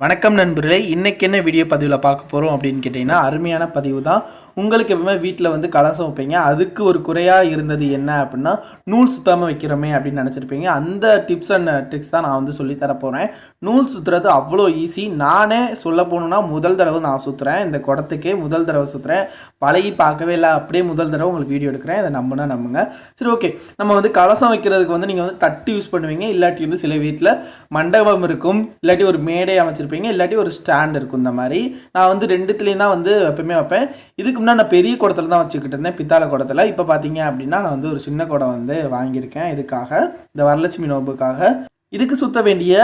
வணக்கம் நண்பர்களே இன்றைக்கி என்ன வீடியோ பதிவில் பார்க்க போகிறோம் அப்படின்னு கேட்டிங்கன்னா அருமையான பதிவு தான் உங்களுக்கு எப்பவுமே வீட்டில் வந்து கலசம் வைப்பீங்க. அதுக்கு ஒரு குறையாக இருந்தது என்ன அப்படின்னா நூல் சுத்தாமல் வைக்கிறோமே அப்படின்னு நினச்சிருப்பீங்க. அந்த டிப்ஸ் அண்ட் ட்ரிக்ஸ் தான் நான் வந்து சொல்லி தரப்போகிறேன் நூல் சுற்றுறது அவ்வளோ ஈஸி நானே சொல்ல போகணுன்னா முதல் தடவை நான் சுற்றுறேன் இந்த குடத்துக்கே முதல் தடவை சுற்றுறேன் பழகி பார்க்கவே இல்லை. அப்படியே முதல் தடவை உங்களுக்கு வீடியோ எடுக்கிறேன். அதை நம்பினா நம்புங்க. சரி ஓகே நம்ம வந்து கலசம் வைக்கிறதுக்கு வந்து நீங்கள் வந்து தட்டு யூஸ் பண்ணுவீங்க. இல்லாட்டி வந்து சில வீட்டில் மண்டபம் இருக்கும். இல்லாட்டி ஒரு மேடை அமைச்சிருப்பீங்க. இல்லாட்டி ஒரு ஸ்டாண்ட் இருக்கும் இந்த மாதிரி. நான் வந்து ரெண்டுத்துலேயும் தான் வந்து எப்பவுமே வைப்பேன். இதுக்கு முன்னாடி நான் பெரிய குடத்தில் தான் வச்சுக்கிட்டு இருந்தேன் பித்தாளை குடத்தில். இப்போ பார்த்தீங்க அப்படின்னா நான் வந்து ஒரு சின்ன குடம் வந்து வாங்கியிருக்கேன். இதுக்காக இந்த வரலட்சுமி நோம்புக்காக இதுக்கு சுத்த வேண்டிய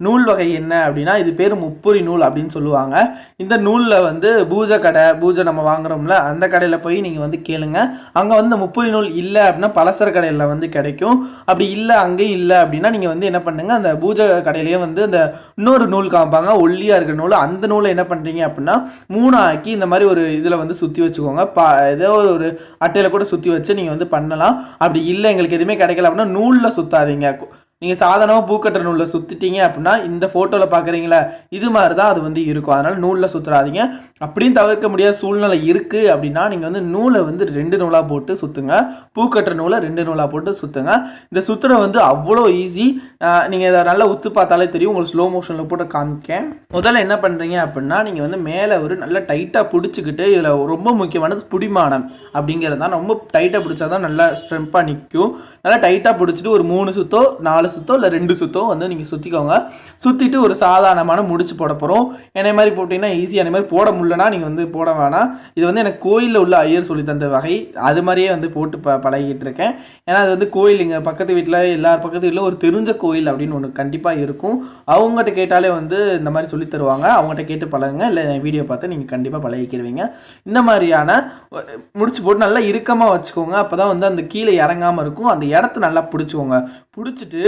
நூல் வகை என்ன அப்படின்னா இது பேர் முப்புரி நூல் அப்படின்னு சொல்லுவாங்க. இந்த நூலில் வந்து பூஜை கடை பூஜை நம்ம வாங்குறோம்ல அந்த கடையில் போய் நீங்கள் வந்து கேளுங்க. அங்கே வந்து முப்பொறி முப்புரி நூல் இல்லை அப்படின்னா பலசர கடையில் வந்து கிடைக்கும். அப்படி இல்லை அங்கேயும் இல்லை அப்படின்னா நீங்கள் வந்து என்ன பண்ணுங்கள் அந்த பூஜை கடையிலேயே வந்து அந்த இன்னொரு நூல் காமிப்பாங்க ஒல்லியாக இருக்கிற நூல். அந்த நூலை என்ன பண்ணுறீங்க அப்படின்னா மூணு ஆக்கி இந்த மாதிரி ஒரு இதில் வந்து சுற்றி வச்சுக்கோங்க. பா ஏதோ ஒரு அட்டையில் கூட சுற்றி வச்சு நீங்கள் வந்து பண்ணலாம். அப்படி இல்லை எங்களுக்கு எதுவுமே கிடைக்கல அப்படின்னா நூலில் சுற்றாதீங்க நீங்கள் சாதனமாக பூக்கட்டுற நூலில் சுற்றிட்டீங்க அப்படின்னா இந்த ஃபோட்டோவில் பார்க்குறீங்களா இது மாதிரி தான் அது வந்து இருக்கும். அதனால் நூலில் சுற்றுறாதீங்க அப்படியும் தவிர்க்க முடியாத சூழ்நிலை இருக்குது அப்படின்னா நீங்கள் வந்து நூலை வந்து ரெண்டு நூலாக போட்டு சுற்றுங்க பூக்கட்டுற நூலை ரெண்டு நூலாக போட்டு சுற்றுங்க இந்த சுற்றுற வந்து அவ்வளோ ஈஸி நீங்கள் இதை நல்லா உத்து பார்த்தாலே தெரியும். உங்களுக்கு ஸ்லோ மோஷனில் போட்டு காமிக்கேன். முதல்ல என்ன பண்ணுறீங்க அப்படின்னா நீங்கள் வந்து மேலே ஒரு நல்லா டைட்டாக பிடிச்சிக்கிட்டு இதில் ரொம்ப முக்கியமானது பிடிமானம் அப்படிங்கிறது தான். ரொம்ப டைட்டாக பிடிச்சா தான் நல்லா ஸ்ட்ரெம்ப்பாக நிற்கும் நல்லா டைட்டாக பிடிச்சிட்டு ஒரு மூணு சுத்தோ நாலு சுத்தோ இல்லை ரெண்டு சுத்தோ வந்து நீங்கள் சுற்றிக்கோங்க சுற்றிட்டு ஒரு சாதாரணமான முடிச்சு போட போகிறோம் என்னை மாதிரி போட்டிங்கன்னா ஈஸியாக அந்த மாதிரி போட முடியலன்னா நீங்கள் வந்து போட வேணாம். இது வந்து எனக்கு கோயிலில் உள்ள ஐயர் சொல்லி தந்த வகை. அது மாதிரியே வந்து போட்டு ப பழகிட்டு இருக்கேன். ஏன்னா அது வந்து கோயில் இங்கே பக்கத்து வீட்டில் எல்லார் பக்கத்து வீட்டில் ஒரு தெரிஞ்ச கோயில் அப்படின்னு ஒன்று கண்டிப்பாக இருக்கும். அவங்ககிட்ட கேட்டாலே வந்து இந்த மாதிரி சொல்லி தருவாங்க. அவங்ககிட்ட கேட்டு பழகுங்க. இல்லை வீடியோ பார்த்து நீங்கள் கண்டிப்பாக பழகிக்கிருவீங்க. இந்த மாதிரியான முடிச்சு போட்டு நல்லா இறுக்கமாக வச்சுக்கோங்க. அப்போ தான் வந்து அந்த கீழே இறங்காமல் இருக்கும். அந்த இடத்த நல்லா பிடிச்சிக்கோங்க. பிடிச்சிட்டு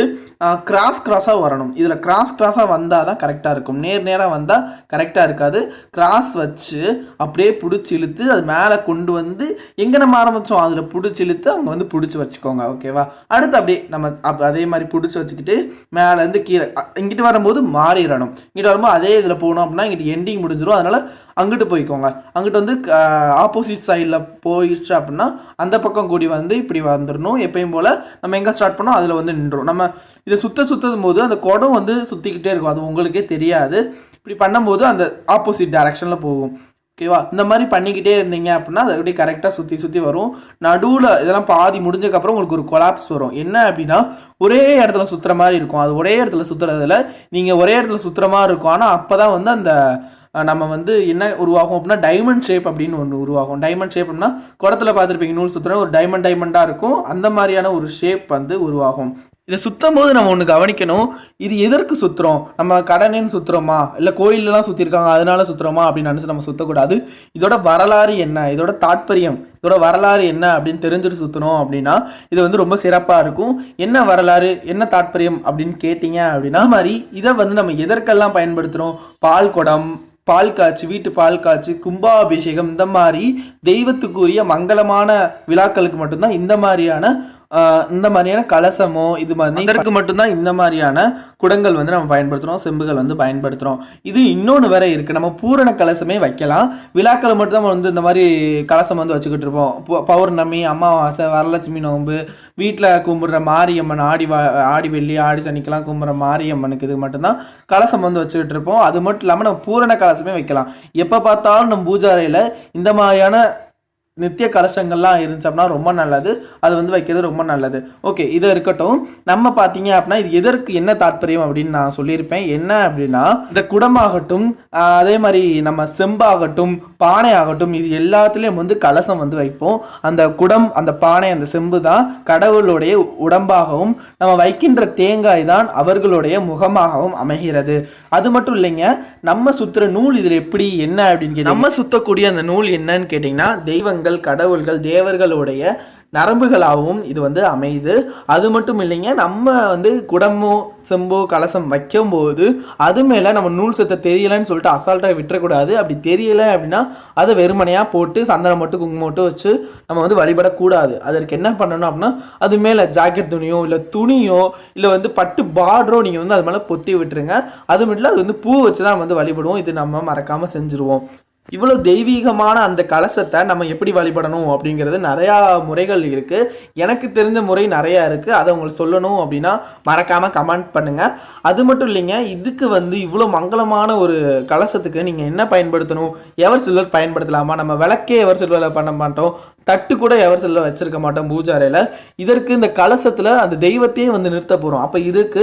கிராஸ் கிராஸாக வரணும். இதில் கிராஸ் கிராஸாக வந்தால் தான் கரெக்டாக இருக்கும். நேர் நேராக வந்தால் கரெக்டாக இருக்காது. கிராஸ் வச்சு அப்படியே பிடிச்சி இழுத்து அது மேலே கொண்டு வந்து எங்கே நம்ம ஆரம்பித்தோம் அதில் பிடிச்சி இழுத்து அவங்க வந்து பிடிச்சி வச்சுக்கோங்க. ஓகேவா அடுத்து அப்படியே நம்ம அப் அதே மாதிரி பிடிச்சி வச்சுக்கிட்டு மேலேருந்து கீழே இங்கிட்டு வரும்போது மாறிடணும். இங்கிட்டு வரும்போது அதே இதில் போகணும் அப்படின்னா இங்கிட்டு எண்டிங் முடிஞ்சிடும் அதனால் அங்கிட்டு போய்க்கோங்க. அங்கிட்டு வந்து ஆப்போசிட் சைடில் போயிடுச்சு அப்படின்னா அந்த பக்கம் கூடி வந்து இப்படி வந்துடணும் எப்பயும் போல் நம்ம எங்கே ஸ்டார்ட் பண்ணோம்? அதில் வந்து நின்றோம். நம்ம இதை சுத்த சுற்றும் போது அந்த குடம் வந்து சுற்றிக்கிட்டே இருக்கும். அது உங்களுக்கே தெரியாது. இப்படி பண்ணும்போது அந்த ஆப்போசிட் டைரக்ஷனில் போகும். ஓகேவா இந்த மாதிரி பண்ணிக்கிட்டே இருந்தீங்க அப்படின்னா அது அப்படியே கரெக்டாக சுற்றி சுற்றி வரும். நடுவில் இதெல்லாம் பாதி முடிஞ்சதுக்கப்புறம் உங்களுக்கு ஒரு கொலாப்ஸ் வரும். என்ன அப்படின்னா ஒரே இடத்துல சுற்றுற மாதிரி இருக்கும். அது ஒரே இடத்துல சுற்றுறதுல நீங்கள் ஒரே இடத்துல சுற்றுற மாதிரி இருக்கும். ஆனால் அப்போ தான் வந்து அந்த நம்ம வந்து என்ன உருவாகும் அப்படின்னா டைமண்ட் ஷேப் அப்படின்னு ஒன்று உருவாகும். டைமண்ட் ஷேப்னா குடத்தில் பார்த்துருப்பீங்க நூல் சுற்றுற ஒரு டைமண்ட் டைமண்டாக இருக்கும். அந்த மாதிரியான ஒரு ஷேப் வந்து உருவாகும். இதை சுத்தும் போது நம்ம ஒன்று கவனிக்கணும். இது எதற்கு சுற்றுறோம் நம்ம கடனேன்னு சுற்றுறோமா இல்லை கோயிலெலாம் சுற்றிருக்காங்க அதனால சுற்றுறோமா அப்படின்னு நினச்சி நம்ம சுற்றக்கூடாது இதோட வரலாறு என்ன? இதோட தாற்பயம் இதோட வரலாறு என்ன அப்படின்னு தெரிஞ்சுட்டு சுற்றணும் அப்படின்னா இது வந்து ரொம்ப சிறப்பாக இருக்கும். என்ன வரலாறு? என்ன தாற்பயம் அப்படின்னு கேட்டிங்க அப்படின்னா மாதிரி இதை வந்து நம்ம எதற்கெல்லாம் பயன்படுத்துகிறோம் பால் குடம் பால் காய்ச்சி வீட்டு பால் காய்ச்சி கும்பாபிஷேகம் இந்த மாதிரி தெய்வத்துக்குரிய மங்களமான விழாக்களுக்கு மட்டும்தான் இந்த மாதிரியான இந்த மாதிரியான கலசமோ இது மாதிரி இதற்கு மட்டும்தான் இந்த மாதிரியான குடங்கள் வந்து நம்ம பயன்படுத்துகிறோம் செம்புகள் வந்து பயன்படுத்துகிறோம் இது இன்னொன்று வேற இருக்குது நம்ம பூரண கலசமே வைக்கலாம். விழாக்கள் மட்டும் நம்ம வந்து இந்த மாதிரி கலசம் வந்து வச்சுக்கிட்டு இருப்போம். பௌர்ணமி அமாவாசை வரலட்சுமி நோன்பு வீட்டில் கும்பிட்ற மாரியம்மன் ஆடி வா ஆடி வெள்ளி ஆடி சனிக்கெல்லாம் கும்பிட்ற மாரியம்மனுக்கு இது மட்டும்தான் கலசம் வந்து வச்சுக்கிட்டு இருப்போம். அது மட்டும் இல்லாமல் நம்ம பூரண கலசமே வைக்கலாம். எப்போ பார்த்தாலும் நம்ம பூஜை அறையில் இந்த மாதிரியான நித்திய கலசங்கள்லாம் இருந்துச்சு அப்படின்னா ரொம்ப நல்லது. அது வந்து வைக்கிறது ரொம்ப நல்லது. ஓகே இது இருக்கட்டும். நம்ம பார்த்தீங்க அப்படின்னா இது எதற்கு என்ன தாற்பயம் அப்படின்னு நான் சொல்லியிருப்பேன். என்ன அப்படின்னா இந்த குடமாகட்டும் அதே மாதிரி நம்ம செம்பாகட்டும் பானை ஆகட்டும் இது எல்லாத்துலேயும் வந்து கலசம் வந்து வைப்போம். அந்த குடம் அந்த பானை அந்த செம்பு தான் கடவுளுடைய உடம்பாகவும் நம்ம வைக்கின்ற தேங்காய் தான் அவர்களுடைய முகமாகவும் அமைகிறது. அது மட்டும் இல்லைங்க நம்ம சுத்துற நூல் இதில் எப்படி என்ன அப்படின்னு நம்ம சுத்தக்கூடிய அந்த நூல் என்னன்னு கேட்டிங்கன்னா தெய்வங்கள் கடவுள்கள் தேவர்களுடைய நரம்புகளாகவும் இது வந்து அமையுது. அது மட்டும் இல்லைங்க நம்ம வந்து குடமோ செம்போ கலசம் வைக்கும்போது அது மேலே நம்ம நூல் சத்தை தெரியலைன்னு சொல்லிட்டு அசால்ட்டாக விட்டுறக்கூடாது. அப்படி தெரியலை அப்படின்னா அதை வெறுமனையாக போட்டு சந்தனம் மட்டும் குங்குமம் மட்டும் வச்சு நம்ம வந்து வழிபடக்கூடாது. அதற்கு என்ன பண்ணணும் அப்படின்னா அது மேலே ஜாக்கெட் துணியோ இல்லை துணியோ இல்லை வந்து பட்டு பார்டரோ நீங்கள் வந்து அது மேலே பொத்தி விட்டுருங்க. அது மட்டும் இல்லை அது வந்து பூ வச்சு தான் வந்து வழிபடுவோம். இது நம்ம மறக்காமல் செஞ்சுருவோம். இவ்வளோ தெய்வீகமான அந்த கலசத்தை நம்ம எப்படி வழிபடணும் அப்படிங்கிறது நிறையா முறைகள் இருக்குது எனக்கு தெரிஞ்ச முறை நிறையா இருக்குது அதை உங்களுக்கு சொல்லணும் அப்படின்னா மறக்காமல் கமெண்ட் பண்ணுங்கள் அது மட்டும் இல்லைங்க இதுக்கு வந்து இவ்வளோ மங்களமான ஒரு கலசத்துக்கு நீங்கள் என்ன பயன்படுத்தணும்? எவர் சில்வர் பயன்படுத்தலாமா? நம்ம விளக்கே எவர் சில்வரில் பண்ண மாட்டோம். தட்டு கூட எவர் சில்வர் வச்சிருக்க மாட்டோம் பூஜாரையில் இதற்கு இந்த கலசத்தில் அந்த தெய்வத்தையே வந்து நிறுத்த போகிறோம் அப்போ இதுக்கு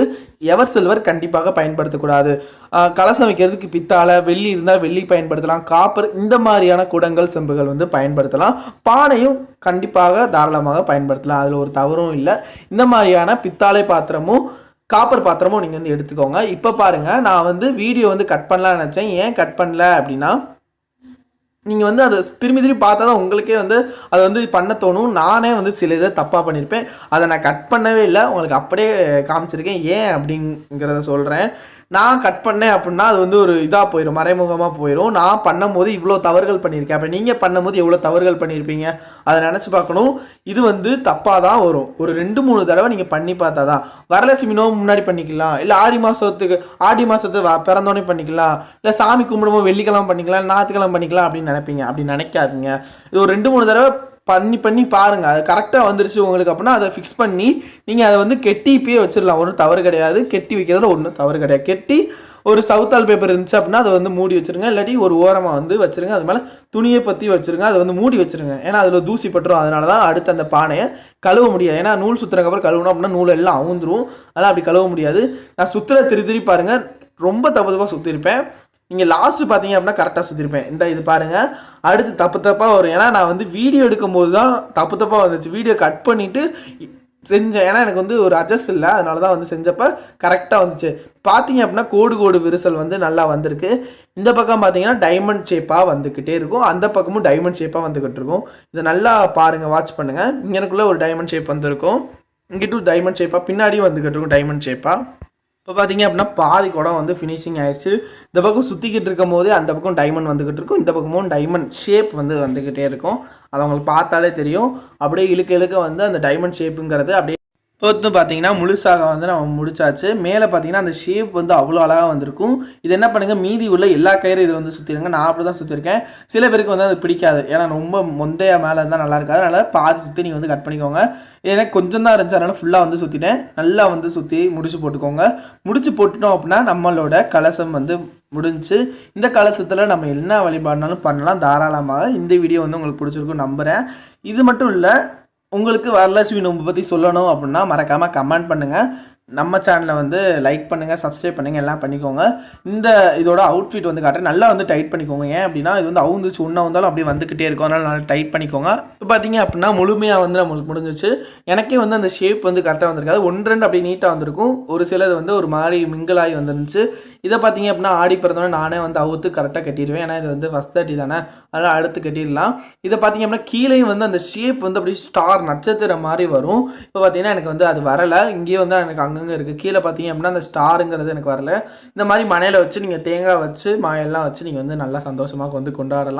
எவர் சில்வர் கண்டிப்பாக பயன்படுத்தக்கூடாது. கலசம் வைக்கிறதுக்கு பித்தாளை வெள்ளி இருந்தால் வெள்ளி பயன்படுத்தலாம். காப்பர் இந்த மாதிரியான குடங்கள் செம்புகள் வந்து பயன்படுத்தலாம். பானையும் கண்டிப்பாக தாராளமாக பயன்படுத்தலாம். அதில் ஒரு தவறும் இல்லை. இந்த மாதிரியான பித்தாளை பாத்திரமும் காப்பர் பாத்திரமும் நீங்கள் வந்து எடுத்துக்கோங்க. இப்போ பாருங்கள் நான் வந்து வீடியோ வந்து கட் பண்ணலான்னு நினச்சேன். ஏன் கட் பண்ணல அப்படின்னா நீங்கள் வந்து அதை திரும்பி திரும்பி பார்த்தா தான் உங்களுக்கே வந்து அதை வந்து பண்ண தோணும். நானே வந்து சில இதை தப்பாக பண்ணியிருப்பேன் அதை நான் கட் பண்ணவே இல்லை. உங்களுக்கு அப்படியே காமிச்சிருக்கேன். ஏன் அப்படிங்கிறத சொல்கிறேன் நான் கட் பண்ணேன் அப்படின்னா அது வந்து ஒரு இதாக போயிடும் மறைமுகமாக போயிடும் நான் பண்ணும்போது இவ்வளோ தவறுகள் பண்ணியிருக்கேன். அப்போ நீங்கள் பண்ணும்போது எவ்வளோ தவறுகள் பண்ணியிருப்பீங்க? அதை நினச்சி பார்க்கணும். இது வந்து தப்பாக தான் வரும். ஒரு ரெண்டு மூணு தடவை நீங்கள் பண்ணி பார்த்தா தான். வரலட்சுமி நோம்பு முன்னாடி பண்ணிக்கலாம். இல்லை ஆடி மாதத்துக்கு ஆடி மாதத்து பிறந்தோடனே பண்ணிக்கலாம். இல்லை சாமி கும்பிடும்போது வெள்ளிக்கிழமை பண்ணிக்கலாம் ஞாயிற்றுக்கிழமை பண்ணிக்கலாம் அப்படின்னு நினைப்பீங்க. அப்படி நினைக்காதீங்க. இது ஒரு ரெண்டு மூணு தடவை பண்ணி பண்ணி பாருங்கள் அது கரெக்டாக வந்துருச்சு உங்களுக்கு அப்படின்னா அதை ஃபிக்ஸ் பண்ணி நீங்கள் அதை வந்து கெட்டி இப்பயே வச்சிடலாம். ஒன்றும் தவறு கிடையாது. கெட்டி வைக்கிறதுல ஒன்றும் தவறு கிடையாது. கெட்டி ஒரு சவுத்தால் பேப்பர் இருந்துச்சு அப்படின்னா அதை வந்து மூடி வச்சுருங்க. இல்லாட்டி ஒரு ஓரமாக வந்து வச்சுருங்க. அது மேலே துணியை பற்றி வச்சிருங்க. அதை வந்து மூடி வச்சுருங்க. ஏன்னா அதில் தூசி பட்டுரும். அதனால தான் அடுத்து அந்த பானையை கழுவ முடியாது. ஏன்னா நூல் சுற்றுறக்கப்புறம் கழுவணும் அப்படின்னா நூல் எல்லாம் அவுந்துரும். அதெல்லாம் அப்படி கழுவ முடியாது. நான் சுற்றுற திரு திருப்பி பாருங்கள் ரொம்ப தப்பு தப்பாக சுற்றிருப்பேன் நீங்கள் லாஸ்ட்டு பார்த்தீங்க அப்படின்னா கரெக்டாக சுற்றிருப்பேன் இந்த இது பாருங்கள் அடுத்து தப்பு தப்பாக வரும். ஏன்னா நான் வந்து வீடியோ எடுக்கும்போது தான் தப்பு தப்பாக வந்துச்சு. வீடியோ கட் பண்ணிவிட்டு செஞ்சேன். ஏன்னா எனக்கு வந்து ஒரு அட்ஜஸ்ட் இல்லை. அதனால தான் வந்து செஞ்சப்போ கரெக்டாக வந்துச்சு. பார்த்தீங்க அப்படின்னா கோடு கோடு விரிசல் வந்து நல்லா வந்திருக்கு. இந்த பக்கம் பார்த்தீங்கன்னா டைமண்ட் ஷேப்பாக வந்துக்கிட்டே இருக்கும். அந்த பக்கமும் டைமண்ட் ஷேப்பாக வந்துக்கிட்டு இருக்கும். இதை நல்லா பாருங்கள் வாட்ச் பண்ணுங்கள் இங்கனக்குள்ளே ஒரு டைமண்ட் ஷேப் வந்திருக்கும். இங்கிட்டும் டைமண்ட் ஷேப்பாக பின்னாடியும் வந்துக்கிட்டு இருக்கும் டைமண்ட் ஷேப்பாக இப்போ பார்த்தீங்க அப்படின்னா பாதி குடம் வந்து ஃபினிஷிங் ஆயிடுச்சு. இந்த பக்கம் சுற்றிக்கிட்டு இருக்கும் போது அந்த பக்கம் டைமண்ட் வந்துக்கிட்டு இருக்கும். இந்த பக்கமும் டைமண்ட் ஷேப் வந்து வந்துக்கிட்டே இருக்கும். அது அவங்களுக்கு பார்த்தாலே தெரியும். அப்படியே இழுக்க இழுக்க வந்து அந்த டைமண்ட் ஷேப்புங்கிறது அப்படியே இப்போ வந்து பார்த்தீங்கன்னா முழுசாக வந்து நம்ம முடிச்சாச்சு. மேலே பார்த்தீங்கன்னா அந்த ஷேப் வந்து அவ்வளோ அழகாக வந்திருக்கும். இது என்ன பண்ணுங்கள் மீதி உள்ள எல்லா கயிறும் இதில் வந்து சுற்றிருங்க நான் அப்படி தான் சுற்றிருக்கேன் சில பேருக்கு வந்து அது பிடிக்காது. ஏன்னா ரொம்ப முந்தைய மேலே இருந்தால் நல்லா இருக்காது. அதனால் பாதி சுற்றி நீங்கள் வந்து கட் பண்ணிக்கோங்க. ஏன்னா கொஞ்சம் தான் இருந்துச்சு. அதனால் ஃபுல்லாக வந்து சுற்றிட்டேன் நல்லா வந்து சுற்றி முடிச்சு போட்டுக்கோங்க. முடிச்சு போட்டுட்டோம் அப்படின்னா நம்மளோட கலசம் வந்து முடிஞ்சு இந்த கலசத்தில் நம்ம என்ன வழிபாடுனாலும் பண்ணலாம். தாராளமாக. இந்த வீடியோ வந்து உங்களுக்கு பிடிச்சிருக்கும் நம்புகிறேன் இது மட்டும் இல்லை உங்களுக்கு வரலட்சுமி நோன்பு பற்றி சொல்லணும் அப்படின்னா மறக்காமல் கமெண்ட் பண்ணுங்கள் நம்ம சேனலை வந்து லைக் பண்ணுங்கள் சப்ஸ்கிரைப் பண்ணுங்கள் எல்லாம் பண்ணிக்கோங்க. இந்த இதோட அவுட்ஃபிட் வந்து காட்டுறேன். நல்லா வந்து டைட் பண்ணிக்கோங்க. ஏன் அப்படின்னா இது வந்து அவுந்துச்சு ஒன்றா வந்தாலும் அப்படியே வந்துக்கிட்டே இருக்கும். அதனால் நல்லா டைட் பண்ணிக்கோங்க. இப்போ பார்த்தீங்க அப்படின்னா முழுமையாக வந்து நம்மளுக்கு முடிஞ்சிச்சு. எனக்கே வந்து அந்த ஷேப் வந்து கரெக்டாக வந்திருக்காது ஒன்று ரெண்டு அப்படியே நீட்டாக வந்திருக்கும். ஒரு சிலது வந்து ஒரு மாதிரி மிங்கிளாகி வந்துருந்துச்சு. இதை பார்த்தீங்க அப்படின்னா ஆடி பிறந்தோடனே நானே வந்து அவுத்து கரெக்டாக கட்டிடுவேன் ஏன்னா இது வந்து ஃபஸ்ட் தேர்ட்டி தானே. அதனால் அடுத்து கட்டிடலாம். இதை பார்த்தீங்க அப்படின்னா கீழேயும் வந்து அந்த ஷேப் வந்து அப்படியே ஸ்டார் நட்சத்திரம் மாதிரி வரும். இப்போ பார்த்தீங்கன்னா எனக்கு வந்து அது வரலை. இங்கேயே வந்து எனக்கு அங்கங்கே இருக்குது கீழே பார்த்தீங்க அப்படின்னா அந்த ஸ்டாருங்கிறது எனக்கு வரல. இந்த மாதிரி மனையில் வச்சு நீங்கள் தேங்காய் வச்சு மாயெல்லாம் வச்சு நீங்கள் வந்து நல்லா சந்தோஷமாக வந்து கொண்டாடலாம்.